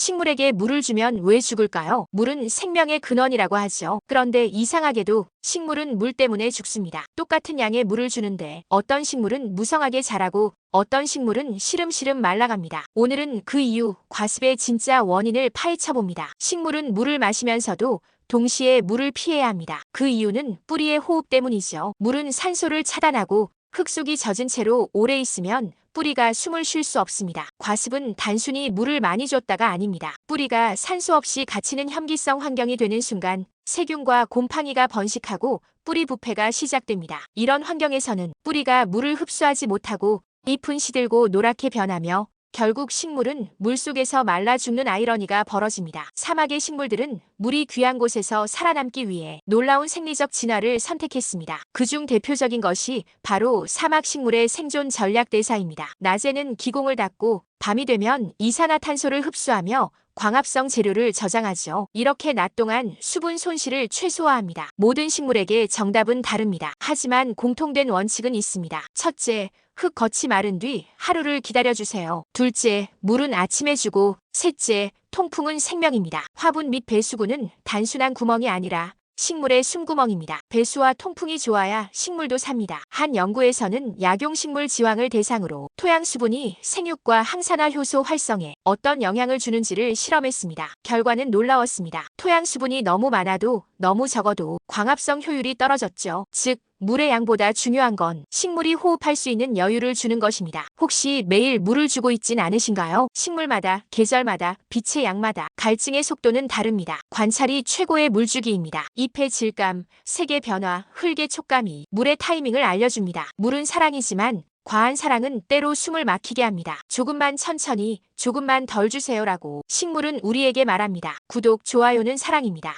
식물에게 물을 주면 왜 죽을까요? 물은 생명의 근원이라고 하죠. 그런데 이상하게도 식물은 물 때문에 죽습니다. 똑같은 양의 물을 주는데 어떤 식물은 무성하게 자라고 어떤 식물은 시름시름 말라갑니다. 오늘은 그 이유, 과습의 진짜 원인을 파헤쳐 봅니다. 식물은 물을 마시면서도 동시에 물을 피해야 합니다. 그 이유는 뿌리의 호흡 때문이죠. 물은 산소를 차단하고 흙속이 젖은 채로 오래 있으면 뿌리가 숨을 쉴 수 없습니다. 과습은 단순히 물을 많이 줬다가 아닙니다. 뿌리가 산소 없이 갇히는 혐기성 환경이 되는 순간 세균과 곰팡이가 번식하고 뿌리 부패가 시작됩니다. 이런 환경에서는 뿌리가 물을 흡수하지 못하고 잎은 시들고 노랗게 변하며 결국 식물은 물속에서 말라 죽는 아이러니가 벌어집니다. 사막의 식물들은 물이 귀한 곳에서 살아남기 위해 놀라운 생리적 진화를 선택했습니다. 그중 대표적인 것이 바로 사막 식물의 생존 전략 대사입니다. 낮에는 기공을 닫고 밤이 되면 이산화탄소를 흡수하며 광합성 재료를 저장하죠. 이렇게 낮 동안 수분 손실을 최소화합니다. 모든 식물에게 정답은 다릅니다. 하지만 공통된 원칙은 있습니다. 첫째, 흙 겉이 마른 뒤 하루를 기다려주세요. 둘째, 물은 아침에 주고, 셋째, 통풍은 생명입니다. 화분 및 배수구는 단순한 구멍이 아니라 식물의 숨구멍입니다. 배수와 통풍이 좋아야 식물도 삽니다. 한 연구에서는 약용식물 지왕을 대상으로 토양 수분이 생육과 항산화 효소 활성에 어떤 영향을 주는지를 실험했습니다. 결과는 놀라웠습니다. 토양 수분이 너무 많아도 너무 적어도 광합성 효율이 떨어졌죠. 즉, 물의 양보다 중요한 건 식물이 호흡할 수 있는 여유를 주는 것입니다. 혹시 매일 물을 주고 있진 않으신가요? 식물마다, 계절마다, 빛의 양마다 갈증의 속도는 다릅니다. 관찰이 최고의 물주기입니다. 잎의 질감, 색의 변화, 흙의 촉감이 물의 타이밍을 알려줍니다. 물은 사랑이지만 과한 사랑은 때로 숨을 막히게 합니다. 조금만 천천히, 조금만 덜 주세요라고 식물은 우리에게 말합니다. 구독, 좋아요는 사랑입니다.